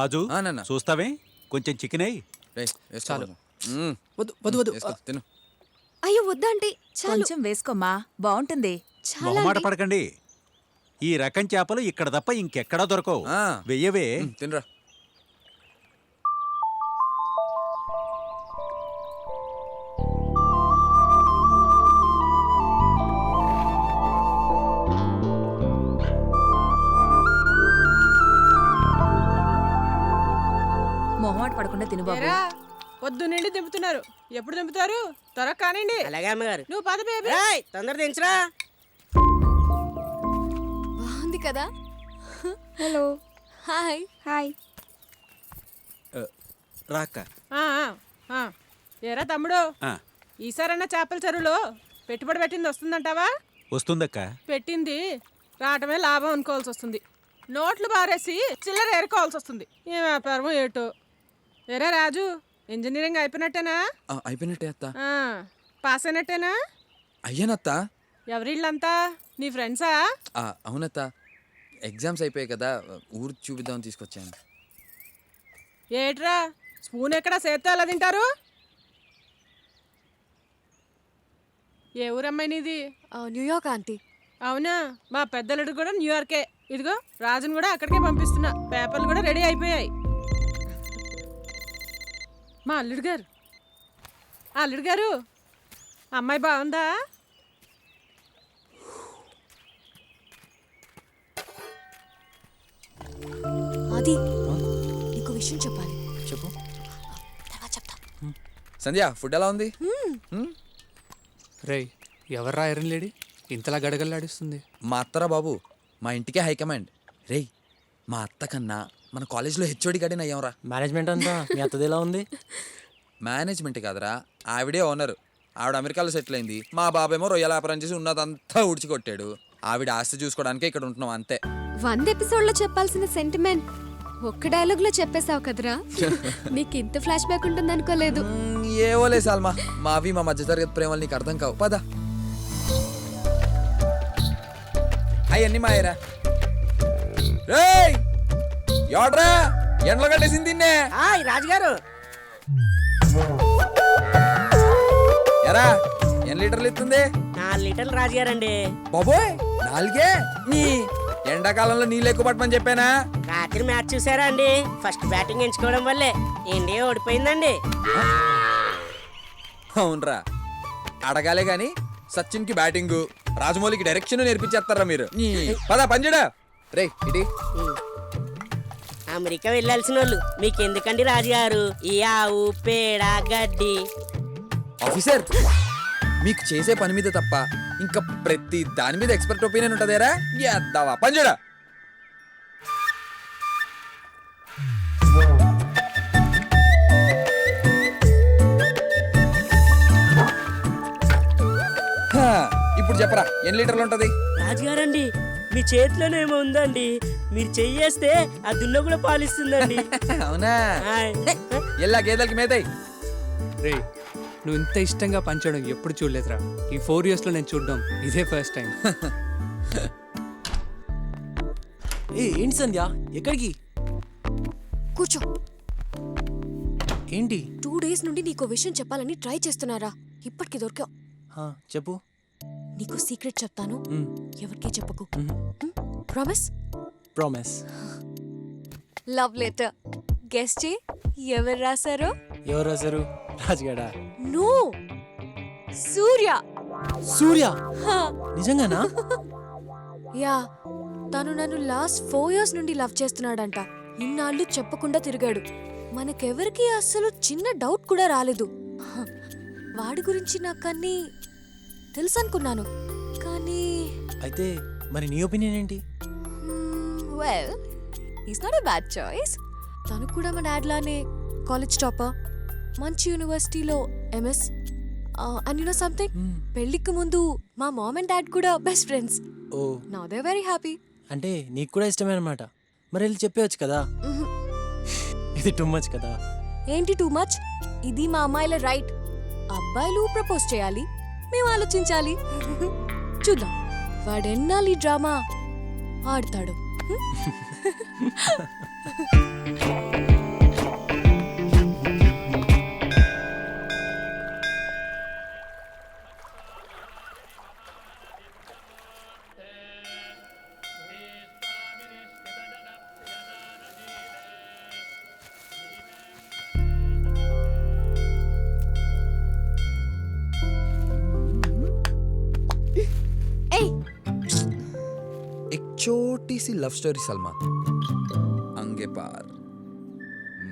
రాజు ఆ, నాన్న. చూస్తావే కొంచెం చికెన్ అయ్యి రేయ్, వేసుకో చాలు. కొంచెం. మ్మ్. వద్దు వద్దు వద్దు వేసుకో, తిను అయ్యో వద్దంటే చాలు కొంచెం వేసుకోమ్మా బాగుంటుంది చాలా మొహమాట అండి. పడకండి ఈ రకం చేపలు ఇక్కడ తప్ప ఇంకెక్కడా దొరకవు ఆ. వెయ్యవే మ్మ్, తినరా తిను బాబు. ఏరా పొద్దు నుండి దింపుతున్నారు. ఎప్పుడు దింపుతారు? త్వరగా కానివ్వండి అలాగే అమ్మగారు. నువ్వు పద బేబీ. ఏయ్, తొందర దించరా. బాగుంది కదా. హలో. హాయ్. హాయ్. రాక ఆ, ఆ, ఆ. ఏరా తమ్ముడు? ఆ, ఈసారన్నా చేపల చెరువులో పెట్టుబడి పెట్టింది వస్తుందంటావా? వస్తుందక్క. పెట్టింది. రావటమే లాభం అనుకోవాల్సి వస్తుంది. నోట్లు బారేసి చిల్లర ఏరుకోవాల్సి వస్తుంది. ఏ వ్యాపారం ఏటో. ఏరా రాజు ఇంజనీరింగ్ అయిపోయినట్టేనా? ఆ, అయిపోయినట్టే అత్త. ఆ, పాస్ అయినట్టేనా? అయ్యానత్త. ఎవరిళ్ళంతా? నీ ఫ్రెండ్సా ఆ, అవునత్త. ఎగ్జామ్స్ అయిపోయాయి కదా ఊరు చూపిద్దామని తీసుకొచ్చాను. ఏట్రా స్పూన్ ఎక్కడ చేత్తో ఎలా తింటారు? ఏ ఊరమ్మాయి నీది? New York aunty. అవునా? మా పెద్దలుడు కూడా న్యూయార్కే ఇదిగో రాజును కూడా అక్కడికే పంపిస్తున్నా. పేపర్లు కూడా రెడీ అయిపోయాయి. మా అల్లుడు గారు. అల్లుడు గారు అమ్మాయి బాగుందా? అది నీకు విషయం చెప్పాలి. చెప్పు. తర్వాత చెప్తా. సంధ్య ఫుడ్ ఎలా ఉంది? రేయ్ ఎవర్రా ఐరన్ లేడీ? ఇంతలా గడగల్లాడిస్తుంది మా అత్తరా బాబు మా ఇంటికే హైకమాండ్ రేయ్ మా అత్త కన్నా మన కాలేజ్లో హెచ్ఓడి గడిన అయ్యాంరా. మేనేజ్మెంట్ అంతా? మీ అత్తది ఎలా ఉంది? మేనేజ్మెంట్ కాదురా. ఆవిడే ఓనర్ ఆవిడ అమెరికాలో సెటిల్ అయింది. మా బాబేమో రొయ్యల వ్యాపారం చేసి ఉన్నదంతా ఉడిచికొట్టాడు ఆవిడ ఆస్తి చూసుకోవడానికే ఇక్కడ ఉంటున్నాం అంతే. వంద ఎపిసోడ్లో చెప్పాల్సిన సెంటిమెంట్ ఒక్క డైలాగ్లో చెప్పేశావు కదరా? నీకు ఇంత ఫ్లాష్ బ్యాక్ ఉంటుంది అనుకోలేదు. ఏవోలే సాల్మా. మావి మా మధ్య తరగతి ప్రేమలు నీకు అర్థం కావు. పద. అవన్నీ మాయరా. రేయ్! ఎవడ్రా ఎండలో కట్టేసింది తిన్నే రాజుగారు. ఎరా ఎన్ని లీటర్లు ఇస్తుంది నాలుగు లీటర్లు రాజుగారండి. బాబోయ్ నాలుగే? నీ. ఎండాకాలంలో నీళ్ళు ఎక్కువ పట్టమని చెప్పానా? రాత్రి మ్యాచ్ చూసారా అండి? ఫస్ట్ బ్యాటింగ్ ఎంచుకోవడం వల్లే ఇండియా ఓడిపోయిందండి. అవునరా. అడగాలే గాని సచిన్కి బ్యాటింగ్ రాజమౌళికి డైరెక్షన్ నేర్పించేస్తారా మీరు? పద పంజడా. రే ఇటీ. అమెరికా వెళ్ళాల్సిన వాళ్ళు మీకు ఎందుకండి రాజుగారు? ఈ ఆవు పేడ గడ్డి. ఆఫీసర్ మీకు చేసే పని మీద తప్ప ఇంకా ప్రతి దాని మీద ఎక్స్పర్ట్ ఒపీనియన్ ఉంటదేరా? ఎద్దావా పంజడా ఇప్పుడు చెప్పరా ఎన్ని లీటర్లు ఉంటది? రాజుగారండి మీ చేతిలోనేమో ఉందండి. మీరు చెయ్యేస్తే ఆ దున్న కూడా పాలిస్తుందండి. అవునా. ఎల్లా గేదెలకి మేతాయి. రే నువ్వు ఇంత ఇష్టంగా పంచడం ఎప్పుడు చూడలేదురా. ఈ ఫోర్ ఇయర్స్లో నేను చూడడం ఇదే ఫస్ట్ టైం. ఏ ఏంటి సంధ్య? ఎక్కడికి? కూర్చో. ఏంటి? టూ డేస్ నుండి నీకు విషయం చెప్పాలని ట్రై చేస్తున్నారా. ఇప్పటికి దొరికావు హా, చెప్పు. నీకు సీక్రెట్ చెప్తాను. ఎవరికీ చెప్పకు. Promise promise love letter guess చే ఎవరు రాశారో? ఎవరు రాశారు? రాజుగాడా? నో. సూర్య. సూర్య. నిజంగానా? యా. తను నన్ను లాస్ట్ ఫోర్ ఇయర్స్ నుండి లవ్ చేస్తున్నాడంట. ఇన్నాళ్ళు చెప్పకుండా తిరిగాడు. మనకెవరికి అస్సలు చిన్న డౌట్ కూడా రాలేదు. వాడి గురించి నాకన్నీ తెలుసు అనుకున్నాను కానీ అయితే మరి నీ ఒపీనియన్ ఏంటి? Well is not a bad choice తను కూడా మా డాడ్ లానే కాలేజ్ టాపర్ మంచి యూనివర్సిటీలో MS and you know something. పెళ్ళికి ముందు మా మామ్ అండ్ డాడ్ కూడా బెస్ట్ ఫ్రెండ్స్ ఓ. నౌ దే వెరీ హ్యాపీ అంటే నీకు కూడా ఇష్టమే అనమాట మరి వెళ్ళి చెప్పేయచ్చు కదా? ఇది టూ మచ్ కదా? ఏంటి టూ మచ్ ఇది మా అమ్మాయిల రైట్ అబ్బాయిలు ప్రపోజ్ చేయాలి. మేము ఆలోచించాలి. చూద్దాం. వాడెన్నాలి డ్రామా? ఆడతాడు. ఓటీసీ లవ్ స్టోరీ సల్మాన్ అంగే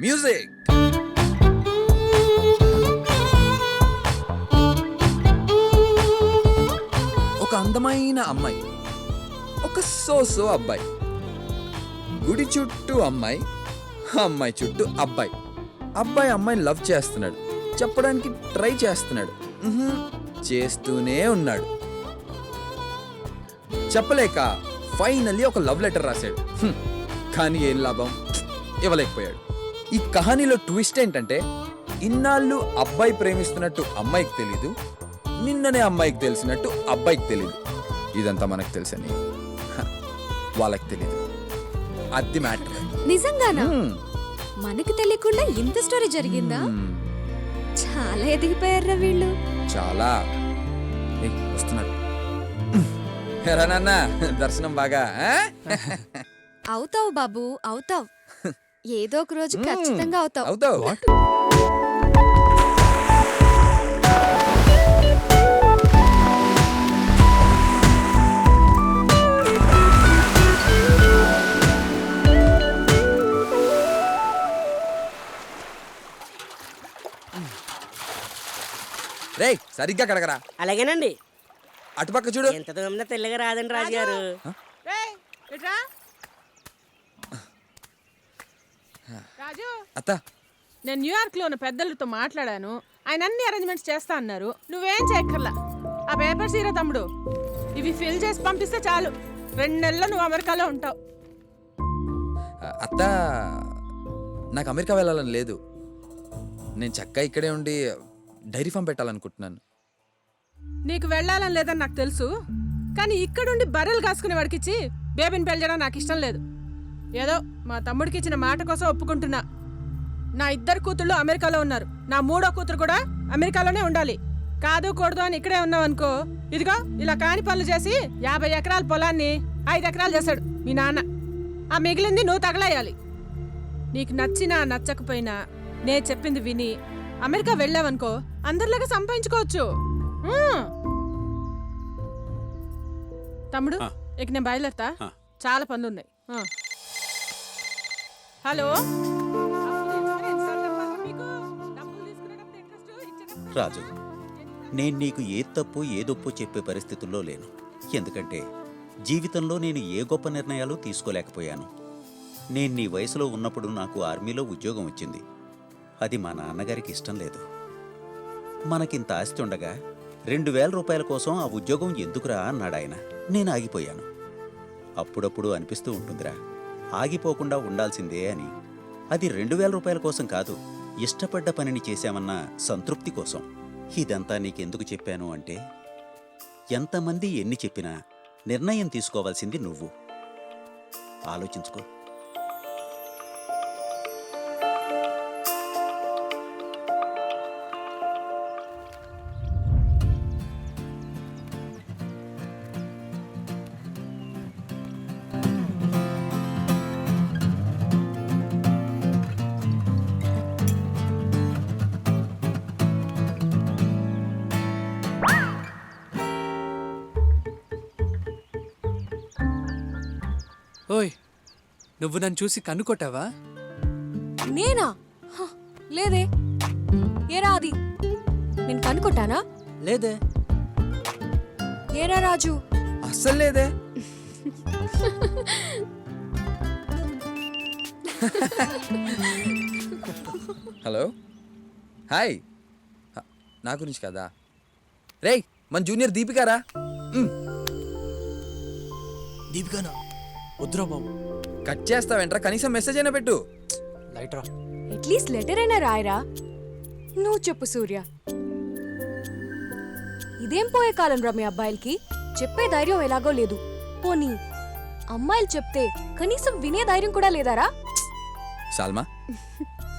మ్యూజిక్ ఒక అందమైన అమ్మాయి ఒక సోసో అబ్బాయి గుడి చుట్టూ అమ్మాయి అమ్మాయి చుట్టూ అబ్బాయి. అబ్బాయి అమ్మాయిని లవ్ చేస్తున్నాడు చెప్పడానికి ట్రై చేస్తున్నాడు చేస్తూనే ఉన్నాడు. చెప్పలేక ఫైనల్లీ ఒక లవ్ లెటర్ రాశాడు. హ్మ్, కానీ ఏం లాభం? ఇవ్వలేకపోయాడు. ఈ కహానీలో ట్విస్ట్ ఏంటంటే ఇన్నాళ్ళు అబ్బాయి ప్రేమిస్తున్నట్టు అమ్మాయికి తెలీదు నిన్ననే అమ్మాయికి తెలిసినట్టు అబ్బాయికి తెలీదు. ఇదంతా మనకు తెలుసని. హ, వాళ్ళకి తెలీదు. అది మ్యాటర్. నిజంగానా? మనకి తెలియకుండా ఇంత స్టోరీ జరిగిందా? చాలా ఎదిగిపోయారా వీళ్ళు. చాలా. ఏయ్, వస్తున్నాడు ఎరా నాన్న దర్శనం బాగా ఆ? అవుతావు బాబు అవుతావు. ఏదో ఒక రోజు ఖచ్చితంగా అవుతావు. అవుతావు. రేయ్ సరిగ్గా కడగరా. అలాగేనండి. అటుపక్క చూడు. ఎంత దూరం తెల్లగా రాదండి రాజుగారు. రాజు. అత్త. నేను న్యూయార్క్లో ఉన్న పెద్దలతో మాట్లాడాను. ఆయన అన్ని అరేంజ్మెంట్స్ చేస్తా అన్నారు. నువ్వేం చేయక్కర్లా. ఆ పేపర్స్ ఇరా తమ్ముడు. ఇవి ఫిల్ చేసి పంపిస్తే చాలు. రెండు నెలలు నువ్వు అమెరికాలో ఉంటావు. అత్త నాకు అమెరికా వెళ్ళాలని లేదు. నేను చక్కగా ఇక్కడే ఉండి డైరీ ఫామ్ పెట్టాలనుకుంటున్నాను. నీకు వెళ్ళాలని లేదని నాకు తెలుసు కానీ ఇక్కడుండి బర్రెలు కాసుకునే వాడికిచ్చి బేబీని పెళ్ళడం నాకు ఇష్టం లేదు. ఏదో మా తమ్ముడికి ఇచ్చిన మాట కోసం ఒప్పుకుంటున్నా. నా ఇద్దరు కూతుళ్ళు అమెరికాలో ఉన్నారు. నా మూడో కూతురు కూడా అమెరికాలోనే ఉండాలి. కాదు కూడదు అని ఇక్కడే ఉన్నావు అనుకో ఇదిగో ఇలా కాని పనులు చేసి యాభై ఎకరాల పొలాన్ని ఐదు ఎకరాలు చేశాడు మీ నాన్న. ఆ మిగిలింది నువ్వు తగలేయాలి. నీకు నచ్చినా నచ్చకపోయినా నే చెప్పింది విని అమెరికా వెళ్ళావనుకో అందరిలాగా సంపాదించుకోవచ్చు. తమ్ముడు. ఇక నేను బయలుదేరతా. చాలా పనులు ఉన్నాయి. హలో? రాజు నేను నీకు ఏ తప్పు ఏ దొప్పు చెప్పే పరిస్థితుల్లో లేను. ఎందుకంటే జీవితంలో నేను ఏ గొప్ప నిర్ణయాలు తీసుకోలేకపోయాను. నేను నీ వయసులో ఉన్నప్పుడు నాకు ఆర్మీలో ఉద్యోగం వచ్చింది. అది మా నాన్నగారికి ఇష్టం లేదు. మనకింత ఆస్తి ఉండగా రెండు వేల రూపాయల కోసం ఆ ఉద్యోగం ఎందుకురా అన్నాడాయన నేను ఆగిపోయాను. అప్పుడప్పుడు అనిపిస్తూ ఉంటుందిరా. ఆగిపోకుండా ఉండాల్సిందే అని. అది రెండు వేల రూపాయల కోసం కాదు ఇష్టపడ్డ పనిని చేశామన్న సంతృప్తి కోసం. ఇదంతా నీకెందుకు చెప్పాను అంటే ఎంతమంది ఎన్ని చెప్పినా నిర్ణయం తీసుకోవాల్సింది నువ్వు. ఆలోచించుకో. ఓయ్ నువ్వు నన్ను చూసి కన్నుకొట్టావా? నేనా? హ, లేదే. ఏరా అది? నేను కనుక్కుంటానా లేదే. ఏరా రాజు? అస్సలు లేదే. హలో. హాయ్. హ, నా గురించి కదా? రేయ్ మన జూనియర్ దీపికారా? దీపికానా? వద్దురా బాబు. కట్ చేస్తావేంట్రా? కనీసం మెసేజ్ అయినా పెట్టు. లైట్ రా. అట్లీస్ట్ లెటర్ అయినా రాయరా? నువ్వు చెప్పు సూర్య. ఇదేం పోయే కాలం రా మీ అబ్బాయిలకి? చెప్పే ధైర్యం ఎలాగో లేదు. పోనీ అమ్మాయిలు చెప్తే కనీసం వినే ధైర్యం కూడా లేదారా? సాల్మా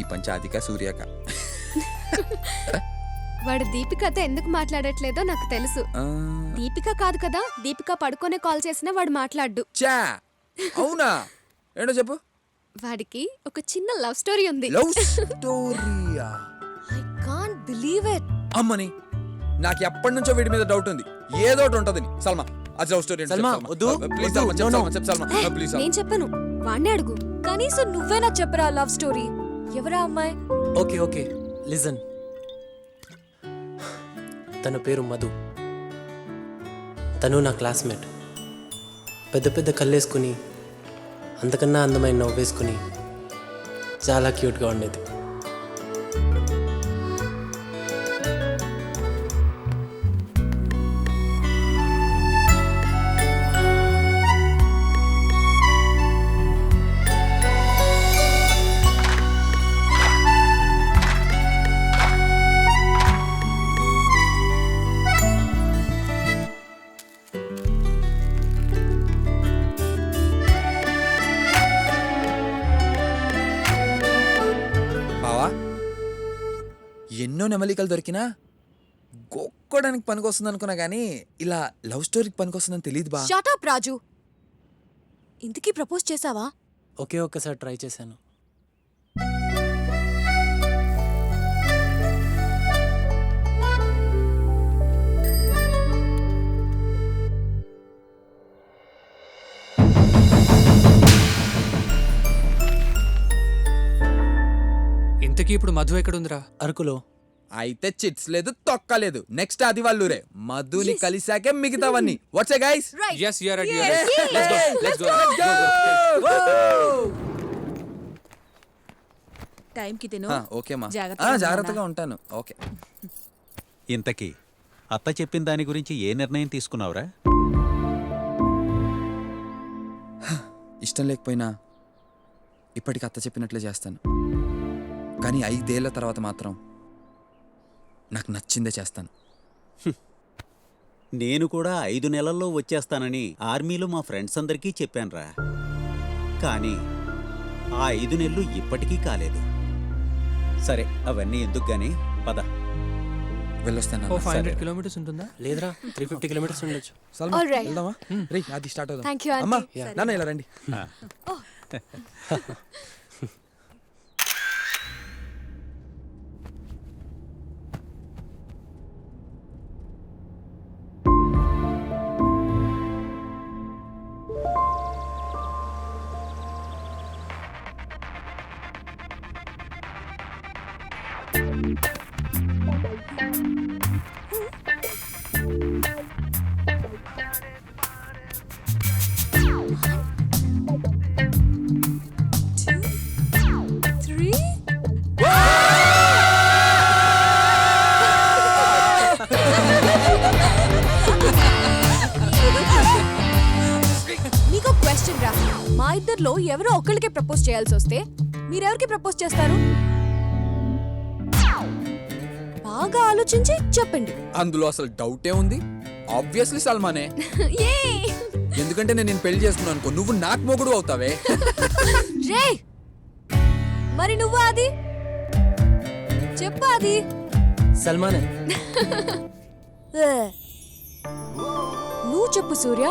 ఈ పంచాధిక సూర్యక. వాడు దీపికతో ఎందుకు మాట్లాడట్లేదో నాకు తెలుసు. ఆ, దీపిక కాదు కదా దీపిక పడుకోనే కాల్ చేసినా వాడు మాట్లాడ్డు. చా అవునా? ఏంటో చెప్పు. వాడికి ఒక చిన్న లవ్ స్టోరీ ఉంది. Love స్టోరీయా? I can't believe it. అమ్మని నాకు ఎప్పటి నుంచో వీడి మీద డౌట్ ఉంది. ఏదో ఒకటి ఉంటుందని సల్మా అది లవ్ స్టోరీ సల్మా, వద్దు, ప్లీజ్ సల్మా no, no. చెప్ సల్మా ప్లీజ్ నేను చెప్పను వాణ్ణే అడుగు. కనీసం నువ్వేనా చెప్పరా లవ్ స్టోరీ? ఎవరా అమ్మాయి? Okay okay. లిజన్. తన పేరు మధు. తను నా క్లాస్మేట్. పెద్ద పెద్ద కళ్ళేసుకుని అంతకన్నా అందమైన నవ్వేసుకుని చాలా క్యూట్గా ఉండేది. నెమలికలు దొరికినా గొక్కోడానికి పనికొస్తుంది అనుకున్నా కానీ ఇలా లవ్ స్టోరీకి పనికొస్తుందని తెలియదు బా. Shut up Raju. ఇంతకీ ప్రపోజ్ చేసావా ఒకే ఒక్కసారి ట్రై చేశాను. ఇంతకీ ఇప్పుడు మధు ఎక్కడుందిరా? అరకులో. అయితే చిట్స్ లేదు తొక్క లేదు. నెక్స్ట్ అది వాళ్ళురే మధుని కలిసాకే మిగతావన్నీ. వాట్స్ గైస్ ఎస్ యూఆర్ టైంకి తిను. ఓకే మా జాగ్రత్తగా జాగ్రత్తగా ఉంటాను. ఓకే ఇంతకీ అత్త చెప్పిన దాని గురించి ఏ నిర్ణయం తీసుకున్నావురా? ఇష్టం లేకపోయినా ఇప్పటికి అత్త చెప్పినట్లే చేస్తాను. కానీ ఐదేళ్ళ తర్వాత మాత్రం నాకు నచ్చిందే చేస్తాను. నేను కూడా ఐదు నెలల్లో వచ్చేస్తానని ఆర్మీలో మా ఫ్రెండ్స్ అందరికీ చెప్పానురా. కానీ ఆ ఐదు నెలలు ఇప్పటికీ కాలేదు. సరే అవన్నీ ఎందుకు గాని పద. వెళ్ళొస్తాను. ఫైవ్ హండ్రెడ్ కిలోమీటర్స్ ఉంటుందా? లేదురా త్రీ ఫిఫ్టీ కిలోమీటర్స్ ఉండొచ్చు. సల్మా. వెళ్దామా? రేయ్ అది స్టార్ట్ అవుదాం. Thank you, aunty. అమ్మా నాన్న ఇలా రండి. క్వశ్చన్ రా. మా ఇద్దర్లో ఎవరో ఒకళ్ళకే ప్రపోజ్ చేయాల్సి వస్తే మీరెవరికి ప్రపోజ్ చేస్తారు? బాగా ఆలోచించి చెప్పండి. అందులో అసలు డౌటే ఉంది? ఆబ్వియస్లీ సల్మానే! ఎందుకంటే నేను నేను పెళ్ళి చేసుకున్నాను అనుకో నువ్వు నాకు మొగుడు అవుతావే. రే! మరి నువ్వు అది? చెప్పు అది. సల్మానే. నువ్వు చెప్పు సూర్య.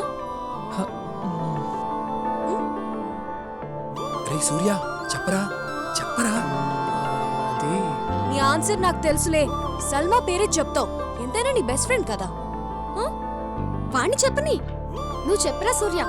రే సూర్య చెప్పరా చెప్పరా? అది. నీ ఆన్సర్ నాకు తెలుసులే. సల్మా పేరే చెప్తావు. ఎంతైనా నీ బెస్ట్ ఫ్రెండ్ కదా. వాణ్ణి చెప్పని. నువ్వు చెప్పరా సూర్య?